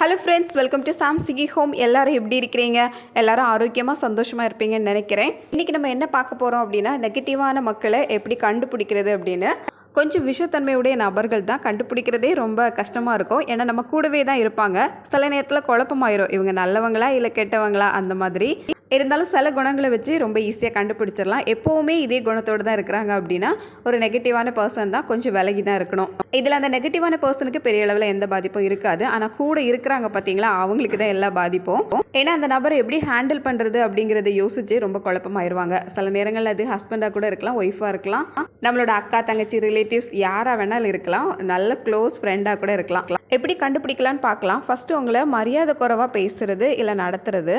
Hello friends welcome to சாம் சிகி home எல்லாரும் எப்படி இருக்கிறீங்க? எல்லாரும் ஆரோக்கியமாக சந்தோஷமாக இருப்பீங்கன்னு நினைக்கிறேன். இன்றைக்கி நம்ம என்ன பார்க்க போகிறோம் அப்படின்னா நெகட்டிவான மக்களை எப்படி கண்டுபிடிக்கிறது அப்படின்னு. கொஞ்சம் விஷத்தன்மையுடைய நபர்கள் தான் கண்டுபிடிக்கிறதே ரொம்ப கஷ்டமாக இருக்கும். ஏன்னா நம்ம கூடவே தான் இருப்பாங்க. சில நேரத்தில் குழப்பமாயிரும். இவங்க நல்லவங்களா இல்லை கெட்டவங்களா? அந்த மாதிரி. இருந்தாலும் சில குணங்களை வச்சு ரொம்ப ஈஸியாக கண்டுபிடிச்சிடலாம். எப்போவுமே இதே குணத்தோடு தான் இருக்கிறாங்க அப்படின்னா ஒரு நெகட்டிவான பர்சன் தான் கொஞ்சம் விலகி தான் இருக்கணும். இதில் அந்த நெகட்டிவான பர்சனுக்கு பெரிய அளவில் எந்த பாதிப்பும் இருக்காது. ஆனால் கூட இருக்கிறாங்க பார்த்தீங்களா அவங்களுக்கு தான் எல்லா பாதிப்பும். ஏன்னா அந்த நபரை எப்படி ஹேண்டில் பண்ணுறது அப்படிங்கிறத யோசிச்சு ரொம்ப குழப்பமாயிருவாங்க. சில நேரங்களில் அது ஹஸ்பண்டாக கூட இருக்கலாம் ஒய்ஃபாக இருக்கலாம். நம்மளோட அக்கா தங்கச்சி ரிலேட்டிவ்ஸ் யாராக வேணாலும் இருக்கலாம். நல்ல க்ளோஸ் ஃப்ரெண்டாக கூட இருக்கலாம். எப்படி கண்டுபிடிக்கலான்னு பார்க்கலாம். ஃபஸ்ட்டு உங்களை மரியாதை குறைவாக பேசுகிறது இல்லை நடத்துறது.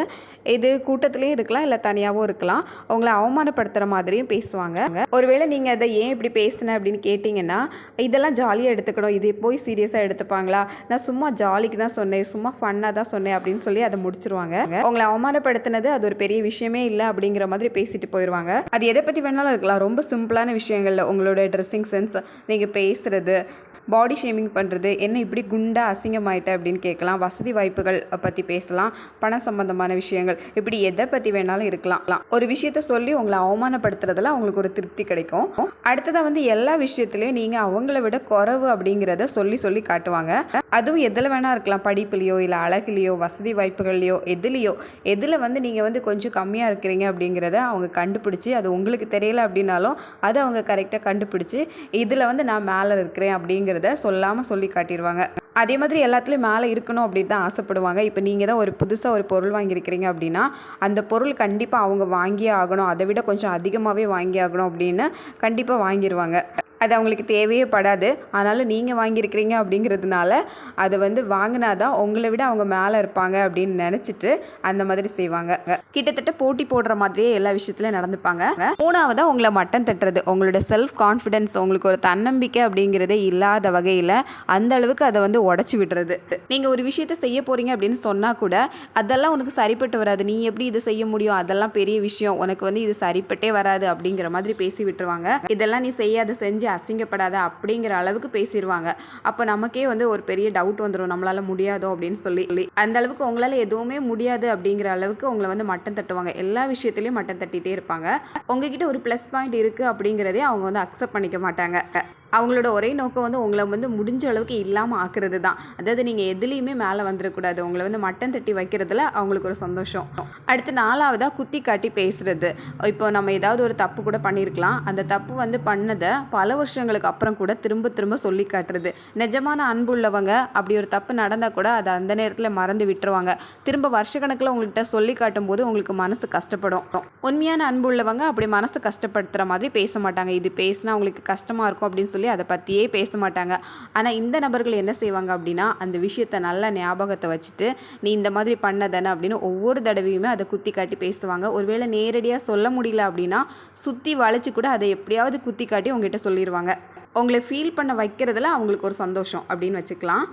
இது கூட்டத்திலையும் இருக்கலாம் இல்லை தனியாகவும் இருக்கலாம். உங்களை அவமானப்படுத்துகிற மாதிரியும் பேசுவாங்க. ஒருவேளை நீங்கள் அதை ஏன் இப்படி பேசின அப்படின்னு கேட்டிங்கன்னா இதெல்லாம் ஜாலியாக எடுத்துக்கணும். இது போய் சீரியஸாக எடுத்துப்பாங்களா? நான் சும்மா ஜாலிக்கு தான் சொன்னேன் சும்மா ஃபன்னாக தான் சொன்னேன் அப்படின்னு சொல்லி அதை முடிச்சிருவாங்க. உங்களை அவமானப்படுத்தினது அது ஒரு பெரிய விஷயமே இல்லை அப்படிங்கிற மாதிரி பேசிட்டு போயிடுவாங்க அது எதை பற்றி வேணாலும் இருக்கலாம். ரொம்ப சிம்பிளான விஷயங்களில் உங்களோட ட்ரெஸ்ஸிங் சென்ஸ் நீங்கள் பேசுகிறது பாடி ஷேமிங் பண்ணுறது என்ன இப்படி குண்டா அசிங்கமாயிட்ட அப்படின்னு கேட்கலாம். வசதி வாய்ப்புகள் பற்றி பேசலாம். பண சம்பந்தமான விஷயங்கள் இப்படி எதை பற்றி வேணாலும் இருக்கலாம். ஒரு விஷயத்த சொல்லி உங்களை அவமானப்படுத்துறதுல அவங்களுக்கு ஒரு திருப்தி கிடைக்கும். அடுத்ததாக வந்து எல்லா விஷயத்துலையும் நீங்கள் அவங்கள விட குறவு அப்படிங்கிறத சொல்லி சொல்லி காட்டுவாங்க. அதுவும் எதில் வேணால் இருக்கலாம். படிப்புலையோ இல்லை அழகுலையோ வசதி வாய்ப்புகள்லையோ எதுலேயோ எதில் வந்து நீங்கள் வந்து கொஞ்சம் கம்மியாக இருக்கிறீங்க அப்படிங்கிறத அவங்க கண்டுபிடிச்சி அது உங்களுக்கு தெரியல அப்படின்னாலும் அதை அவங்க கரெக்டாக கண்டுபிடிச்சி இதில் வந்து நான் மேலே இருக்கிறேன் அப்படிங்கிறத சொல்லாமல் சொல்லி காட்டிடுவாங்க அதே மாதிரி எல்லாத்துலேயும் மேலே இருக்கணும் அப்படின்னு தான் ஆசைப்படுவாங்க. இப்போ நீங்கள் தான் ஒரு புதுசாக ஒரு பொருள் வாங்கியிருக்கிறீங்க அப்படின்னா அந்த பொருள் கண்டிப்பாக அவங்க வாங்கியே ஆகணும். அதை விட கொஞ்சம் அதிகமாகவே வாங்கி ஆகணும் அப்படின்னு கண்டிப்பாக வாங்கிடுவாங்க அது அவங்களுக்கு தேவையே படாது. ஆனாலும் நீங்கள் வாங்கியிருக்கிறீங்க அப்படிங்கிறதுனால அதை வந்து வாங்கினா தான் உங்களை விட அவங்க மேலே இருப்பாங்க அப்படின்னு நினச்சிட்டு அந்த மாதிரி செய்வாங்க. கிட்டத்தட்ட போட்டி போடுற மாதிரியே எல்லா விஷயத்துலையும் நடந்துப்பாங்க. மூணாவதாக உங்களை மட்டம் தட்டுறது. உங்களோட செல்ஃப் கான்ஃபிடென்ஸ் உங்களுக்கு ஒரு தன்னம்பிக்கை அப்படிங்கிறதே இல்லாத வகையில் அந்த அளவுக்கு அதை வந்து உடச்சி விடுறது. நீங்கள் ஒரு விஷயத்த செய்ய போகிறீங்க அப்படின்னு சொன்னால் கூட அதெல்லாம் உனக்கு சரிப்பட்டு வராது. நீ எப்படி இதை செய்ய முடியும்? அதெல்லாம் பெரிய விஷயம். உனக்கு வந்து இது சரிப்பட்டே வராது அப்படிங்கிற மாதிரி பேசி விட்டுருவாங்க. இதெல்லாம் நீ செய்யாத செஞ்சு அசிங்கப்படாத அப்படிங்கிற அளவுக்கு பேசிடுவாங்க அப்போ நமக்கே வந்து ஒரு பெரிய டவுட் வந்துடும் நம்மளால் முடியாதோ அப்படின்னு சொல்லி. அந்த அளவுக்கு உங்களால் எதுவுமே முடியாது அப்படிங்கிற அளவுக்கு உங்களை வந்து மட்டம் தட்டுவாங்க. எல்லா விஷயத்துலையும் மட்டம் தட்டிகிட்டே இருப்பாங்க. உங்ககிட்ட ஒரு ப்ளஸ் பாயிண்ட் இருக்குது அப்படிங்கிறதே அவங்க வந்து அக்செப்ட் பண்ணிக்க மாட்டாங்க. அவங்களோட ஒரே நோக்கம் வந்து உங்களை வந்து முடிஞ்ச அளவுக்கு இல்லாமல் ஆக்குறது தான் அதாவது நீங்கள் எதுலேயுமே மேலே வந்துடக்கூடாது உங்களை வந்து மட்டம் தட்டி வைக்கிறதுல அவங்களுக்கு ஒரு சந்தோஷம். அடுத்து நாலாவதாக குத்தி காட்டி பேசுகிறது இப்போ நம்ம ஏதாவது ஒரு தப்பு கூட பண்ணியிருக்கலாம் அந்த தப்பு வந்து பண்ணதை பல வருஷங்களுக்கு அப்புறம் கூட திரும்ப திரும்ப சொல்லி காட்டுறது. நிஜமான அன்பு உள்ளவங்க அப்படி ஒரு தப்பு நடந்தால் கூட அதை அந்த நேரத்தில் மறந்து விட்டுருவாங்க. திரும்ப வருஷக்கணக்கில் உங்கள்கிட்ட சொல்லி காட்டும் போது உங்களுக்கு மனசு கஷ்டப்படும். உண்மையான அன்பு உள்ளவங்க அப்படி மனசு கஷ்டப்படுத்துகிற மாதிரி பேச மாட்டாங்க. இது பேசினா அவங்களுக்கு கஷ்டமாக இருக்கும் அப்படின்னு சொல்லி சொல்லி அதை பற்றியே பேச மாட்டாங்க. ஆனால் இந்த நபர்கள் என்ன செய்வாங்க அப்படின்னா அந்த விஷயத்தை நல்ல ஞாபகத்தை வச்சுட்டு நீ இந்த மாதிரி பண்ணதானே? அப்படின்னு ஒவ்வொரு தடவையுமே அதை குத்தி காட்டி பேசுவாங்க. ஒருவேளை நேரடியாக சொல்ல முடியல அப்படின்னா சுற்றி வளைச்சி கூட அதை எப்படியாவது குத்தி காட்டி உங்ககிட்ட சொல்லிடுவாங்க உங்களை ஃபீல் பண்ண வைக்கிறதுல அவங்களுக்கு ஒரு சந்தோஷம் அப்படின்னு வச்சுக்கலாம்.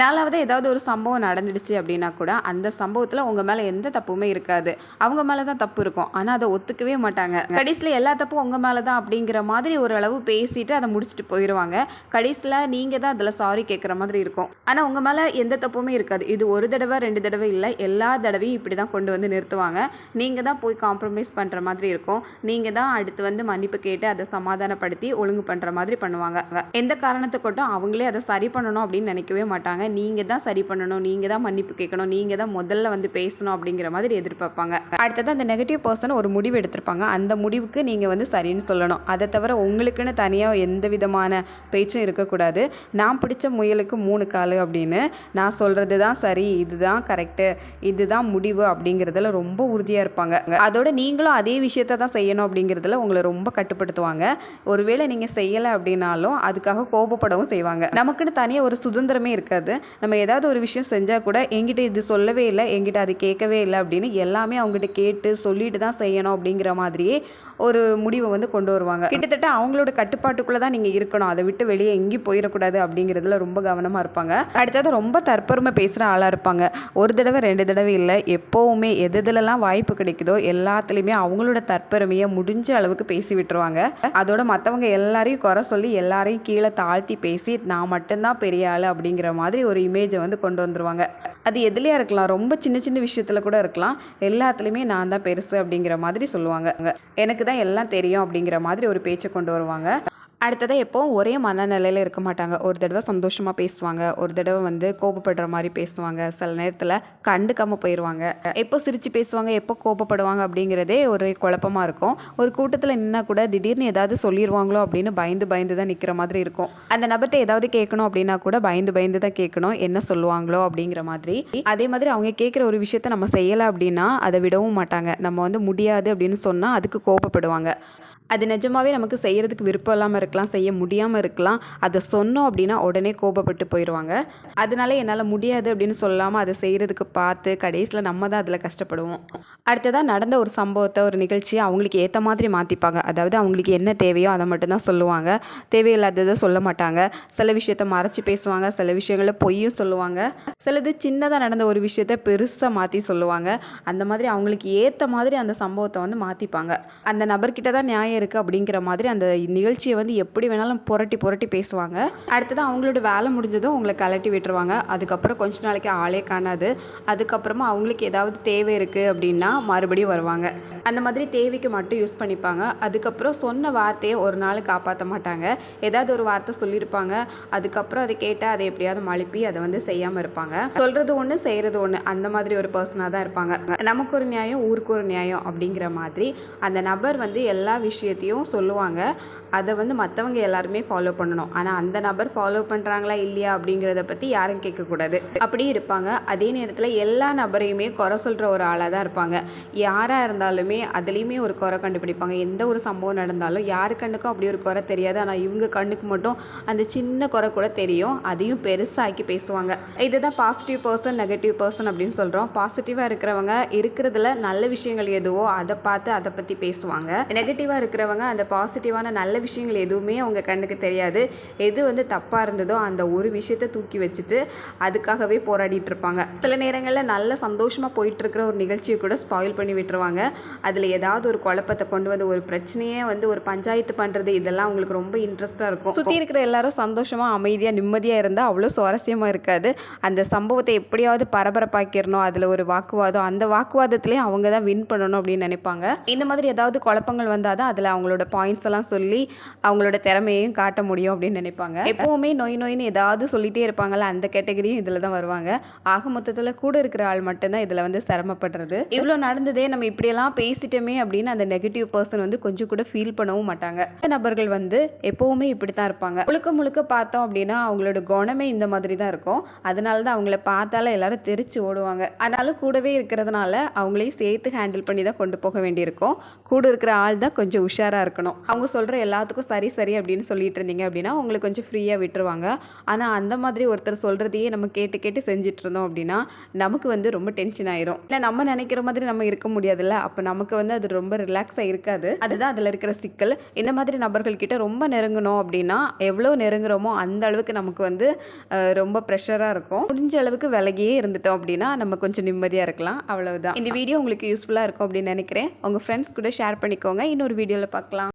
நாலாவது ஏதாவது ஒரு சம்பவம் நடந்துடுச்சு அப்படின்னா கூட அந்த சம்பவத்தில் உங்கள் மேலே எந்த தப்புமே இருக்காது. அவங்க மேலே தான் தப்பு இருக்கும். ஆனால் அதை ஒத்துக்கவே மாட்டாங்க. கடைசியில் எல்லா தப்பும் உங்கள் மேலே தான் அப்படிங்கிற மாதிரி ஒரு அளவு பேசிட்டு அதை முடிச்சுட்டு போயிடுவாங்க கடைசியில் நீங்கள் தான் அதில் சாரி கேட்குற மாதிரி இருக்கும். ஆனால் உங்கள் மேலே எந்த தப்புமே இருக்காது. இது ஒரு தடவை ரெண்டு தடவை இல்லை. எல்லா தடவையும் இப்படி தான் கொண்டு வந்து நிறுத்துவாங்க. நீங்கள் தான் போய் காம்ப்ரமைஸ் பண்ணுற மாதிரி இருக்கும். நீங்கள் தான் அடுத்து வந்து மன்னிப்பு கேட்டு அதை சமாதானப்படுத்தி ஒழுங்கு பண்ணுற மாதிரி பண்ணுவாங்க. பண்ணுவாங்க. எந்த காரணத்தை கொட்டும் அவங்களே அதை சரி பண்ணணும் அப்படின்னு நினைக்கவே மாட்டாங்க. நீங்கள் தான் சரி பண்ணணும் நீங்கள் தான் மன்னிப்பு கேட்கணும் நீங்கள் தான் முதல்ல வந்து பேசணும் அப்படிங்கிற மாதிரி எதிர்பார்ப்பாங்க. அடுத்தது அந்த நெகட்டிவ் பர்சன் ஒரு முடிவு எடுத்திருப்பாங்க. அந்த முடிவுக்கு நீங்கள் வந்து சரின்னு சொல்லணும். அதை தவிர உங்களுக்குன்னு தனியாக எந்த விதமான பேச்சும் இருக்கக்கூடாது. நான் பிடிச்ச முயலுக்கு மூணு காலு அப்படின்னு நான் சொல்கிறது தான் சரி இதுதான் கரெக்டு இதுதான் முடிவு அப்படிங்கிறதுல ரொம்ப உறுதியாக இருப்பாங்க. அதோட நீங்களும் அதே விஷயத்த தான் செய்யணும் அப்படிங்கிறதுல உங்களை ரொம்ப கட்டுப்படுத்துவாங்க. ஒருவேளை நீங்கள் செய்யலை அப்படின்னா பண்ணாலும் அதுக்காக கோபப்படவும் செய்வாங்க. நமக்குன்னு தனியாக ஒரு சுதந்திரமே இருக்காது. நம்ம ஏதாவது ஒரு விஷயம் செஞ்சால் கூட எங்கிட்ட இது சொல்லவே இல்லை எங்கிட்ட அது கேட்கவே இல்லை அப்படின்னு எல்லாமே அவங்ககிட்ட கேட்டு சொல்லிட்டு தான் செய்யணும் அப்படிங்கிற மாதிரியே ஒரு முடிவை வந்து கொண்டு வருவாங்க. கிட்டத்தட்ட அவங்களோட கட்டுப்பாட்டுக்குள்ளே தான் நீங்கள் இருக்கணும். அதை விட்டு வெளியே எங்கேயும் போயிடக்கூடாது அப்படிங்கிறதுல ரொம்ப கவனமாக இருப்பாங்க. அடுத்தது ரொம்ப தற்பெருமை பேசுகிற ஆளாக இருப்பாங்க. ஒரு தடவை ரெண்டு தடவை இல்லை. எப்போவுமே எது எதுலலாம் வாய்ப்பு கிடைக்குதோ எல்லாத்துலேயுமே அவங்களோட தற்பெருமையை முடிஞ்ச அளவுக்கு பேசி விட்டுருவாங்க. அதோட மற்றவங்க எல்லாரையும் குறை சொல்லி எல்லாரையும் கீழே தாழ்த்தி பேசி நான் மட்டும்தான் பெரிய ஆள் அப்படிங்கிற மாதிரி ஒரு இமேஜை வந்து கொண்டு வந்துருவாங்க. அது எதுலையா இருக்கலாம் ரொம்ப சின்ன சின்ன விஷயத்தில் கூட இருக்கலாம். எல்லாத்துலேயுமே நான் தான் பெருசு அப்படிங்கிற மாதிரி சொல்லுவாங்க. எனக்கு தான் எல்லாம் தெரியும் அப்படிங்கிற மாதிரி ஒரு பேச்சை கொண்டு வருவாங்க. அடுத்ததாக எப்போவும் ஒரே மனநிலையில் இருக்க மாட்டாங்க. ஒரு தடவை சந்தோஷமாக பேசுவாங்க. ஒரு தடவை வந்து கோபப்படுற மாதிரி பேசுவாங்க. சில நேரத்தில் கண்டுக்காமல் போயிடுவாங்க எப்போ சிரித்து பேசுவாங்க எப்போ கோபப்படுவாங்க அப்படிங்கிறதே ஒரு குழப்பமாக இருக்கும். ஒரு கூட்டத்தில் நின்னா கூட திடீர்னு ஏதாவது சொல்லிடுவாங்களோ அப்படின்னு பயந்து பயந்து தான் நிற்கிற மாதிரி இருக்கும். அந்த நபர்கிட்ட ஏதாவது கேட்கணும் அப்படின்னா கூட பயந்து பயந்து தான் கேட்கணும். என்ன சொல்லுவாங்களோ அப்படிங்கிற மாதிரி. அதே மாதிரி அவங்க கேட்குற ஒரு விஷயத்த நம்ம செய்யலை அப்படின்னா அதை விடவும் மாட்டாங்க. நம்ம வந்து முடியாது அப்படின்னு சொன்னால் அதுக்கு கோபப்படுவாங்க. அது நிஜமாவே நமக்கு செய்கிறதுக்கு விருப்பம் இல்லாமல் இருக்கலாம் செய்ய முடியாமல் இருக்கலாம். அதை சொன்னோம் அப்படின்னா உடனே கோபப்பட்டு போயிடுவாங்க அதனால என்னால் முடியாது அப்படின்னு சொல்லாமல் அதை செய்கிறதுக்கு பார்த்து கடைசியில் நம்ம தான் அதில் கஷ்டப்படுவோம். அடுத்ததாக நடந்த ஒரு சம்பவத்தை ஒரு நிகழ்ச்சியை அவங்களுக்கு ஏற்ற மாதிரி மாற்றிப்பாங்க அதாவது அவங்களுக்கு என்ன தேவையோ அதை மட்டும்தான் சொல்லுவாங்க. தேவையில்லாததை சொல்ல மாட்டாங்க. சில விஷயத்த மறைச்சி பேசுவாங்க. சில விஷயங்களை பொய்யும் சொல்லுவாங்க. சிலது சின்னதாக நடந்த ஒரு விஷயத்த பெருசாக மாற்றி சொல்லுவாங்க. அந்த மாதிரி அவங்களுக்கு ஏற்ற மாதிரி அந்த சம்பவத்தை வந்து மாற்றிப்பாங்க அந்த நபர்கிட்ட தான் நியாயம் இருக்குது அப்படிங்கிற மாதிரி அந்த நிகழ்ச்சியை வந்து எப்படி வேணாலும் புரட்டி புரட்டி பேசுவாங்க. அடுத்தது அவங்களோட வேலை முடிஞ்சதும் உங்களை கலட்டி விட்டுருவாங்க. அதுக்கப்புறம் கொஞ்ச நாளைக்கு ஆளே காணாது. அதுக்கப்புறமா அவங்களுக்கு ஏதாவது தேவை இருக்குது அப்படின்னா மறுபடியும் வருவாங்க. அந்த மாதிரி தேவைக்கு மட்டும் யூஸ் பண்ணிப்பாங்க. அதுக்கப்புறம் சொன்ன வார்த்தையை ஒரு நாள் காப்பாற்ற மாட்டாங்க. ஏதாவது ஒரு வார்த்தை சொல்லியிருப்பாங்க. அதுக்கப்புறம் அதை கேட்டால் அதை எப்படியாவது மழுப்பி அதை வந்து செய்யாமல் இருப்பாங்க. சொல்கிறது ஒன்று செய்கிறது ஒன்று அந்த மாதிரி ஒரு பர்சனாக தான் இருப்பாங்க. நமக்கு ஒரு நியாயம் ஊருக்கு ஒரு நியாயம் அப்படிங்கிற மாதிரி அந்த நபர் வந்து எல்லா விஷயத்தையும் சொல்லுவாங்க. அதை வந்து மற்றவங்க எல்லாருமே ஃபாலோ பண்ணணும். ஆனால் அந்த நபர் ஃபாலோ பண்ணுறாங்களா இல்லையா அப்படிங்கிறத பற்றி யாரும் கேட்கக்கூடாது. அப்படி இருப்பாங்க. அதே நேரத்தில் எல்லா நபரையுமே குறை சொல்கிற ஒரு ஆளாக தான் இருப்பாங்க. யாராக இருந்தாலுமே அதுலேயுமே ஒரு குறை கண்டுபிடிப்பாங்க. எந்த ஒரு சம்பவம் நடந்தாலும் யார் கண்ணுக்கும் அப்படி ஒரு குறை தெரியாது. ஆனால் இவங்க கண்ணுக்கு மட்டும் அந்த சின்ன குறை கூட தெரியும். அதையும் பெருசாக்கி பேசுவாங்க. இதுதான் பாசிட்டிவ் பர்சன் நெகட்டிவ் பர்சன் அப்படின்னு சொல்கிறோம் பாசிட்டிவாக இருக்கிறவங்க இருக்கிறதுல நல்ல விஷயங்கள் எதுவோ அதை பார்த்து அதை பற்றி பேசுவாங்க. நெகட்டிவாக இருக்கிறவங்க அந்த பாசிட்டிவான நல்ல விஷயங்கள் எதுவுமே அவங்க கண்ணுக்கு தெரியாது. எது வந்து தப்பாக இருந்ததோ அந்த ஒரு விஷயத்தை தூக்கி வச்சுட்டு அதுக்காகவே போராடிட்டு இருப்பாங்க சில நேரங்களில் நல்ல சந்தோஷமாக போயிட்டுருக்கிற ஒரு நிகழ்ச்சியை கூட ஸ்பாயில் பண்ணி விட்டுருவாங்க. அதில் ஏதாவது ஒரு குழப்பத்தை கொண்டு வந்து ஒரு பிரச்சனையே வந்து ஒரு பஞ்சாயத்து பண்ணுறது இதெல்லாம் அவங்களுக்கு ரொம்ப இன்ட்ரெஸ்ட்டாக இருக்கும். சுற்றி இருக்கிற எல்லாரும் சந்தோஷமாக அமைதியாக நிம்மதியாக இருந்தால் அவ்வளோ சுவாரஸ்யமாக இருக்காது. அந்த சம்பவத்தை எப்படியாவது பரபரப்பாக்கிடணும். அதில் ஒரு வாக்குவாதம் அந்த வாக்குவாதத்துலேயும் அவங்க தான் வின் பண்ணணும் அப்படின்னு நினைப்பாங்க. இந்த மாதிரி ஏதாவது குழப்பங்கள் வந்தால் தான் அதில் அவங்களோட பாயிண்ட்ஸ் எல்லாம் சொல்லி அவங்களோட திறமையையும் காட்ட முடியும் அப்படின்னு நினைப்பாங்க. எப்போவுமே நொய் நொய்னு ஏதாவது சொல்லிகிட்டே இருப்பாங்கல்ல அந்த கேட்டகரியும் இதில் தான் வருவாங்க. ஆக மொத்தத்தில் கூட இருக்கிற ஆள் மட்டும்தான் இதில் வந்து சிரமப்படுறது. இவ்வளோ நடந்ததே நம்ம இப்படியெல்லாம் பேசிட்டோமே அப்படின்னு அந்த நெகட்டிவ் பர்சன் வந்து கொஞ்சம் கூட ஃபீல் பண்ணவும் மாட்டாங்க. இந்த நபர்கள் வந்து எப்போவுமே இப்படி தான் இருப்பாங்க. முழுக்க முழுக்க பார்த்தோம் அப்படின்னா அவங்களோட குணமே இந்த மாதிரி தான் இருக்கும். அதனால தான் அவங்கள பார்த்தால எல்லாரும் தெரிச்சு ஓடுவாங்க. அதனால கூடவே இருக்கிறதுனால அவங்களையும் சேர்த்து ஹேண்டில் பண்ணி தான் கொண்டு போக வேண்டியிருக்கும். கூட இருக்கிற ஆள் தான் கொஞ்சம் உஷாராக இருக்கணும். அவங்க சொல்கிற எல்லாத்துக்கும் சரி சரி அப்படின்னு சொல்லிட்டு இருந்தீங்க அப்படின்னா உங்களுக்கு கொஞ்சம் ஃப்ரீயாக விட்டுருவாங்க. ஆனால் அந்த மாதிரி ஒருத்தர் சொல்கிறதையே நம்ம கேட்டு கேட்டு செஞ்சுட்டு இருந்தோம் அப்படின்னா நமக்கு வந்து ரொம்ப டென்ஷன் ஆயிரும். இல்லை நம்ம நினைக்கிற மாதிரி நம்ம இருக்க முடியாதுல்ல. அப்போ நமக்கு வந்து அது ரொம்ப ரிலாக்ஸாக இருக்காது. அதுதான் அதில் இருக்கிற சிக்கல். இந்த மாதிரி நபர்கள்கிட்ட ரொம்ப நெருங்கணும் அப்படின்னா எவ்வளோ நெருங்குறோமோ அந்த அளவுக்கு நமக்கு வந்து ரொம்ப ப்ரெஷராக இருக்கும். முடிஞ்ச அளவுக்கு விலகியே இருந்துட்டோம் அப்படின்னா நம்ம கொஞ்சம் நிம்மதியாக இருக்கலாம். அவ்வளவுதான். இந்த வீடியோ உங்களுக்கு யூஸ்ஃபுல்லாக இருக்கும் அப்படின்னு நினைக்கிறேன். உங்கள் ஃப்ரெண்ட்ஸ் கூட ஷேர் பண்ணிக்கோங்க. இன்னொரு வீடியோவில் பார்க்கலாம்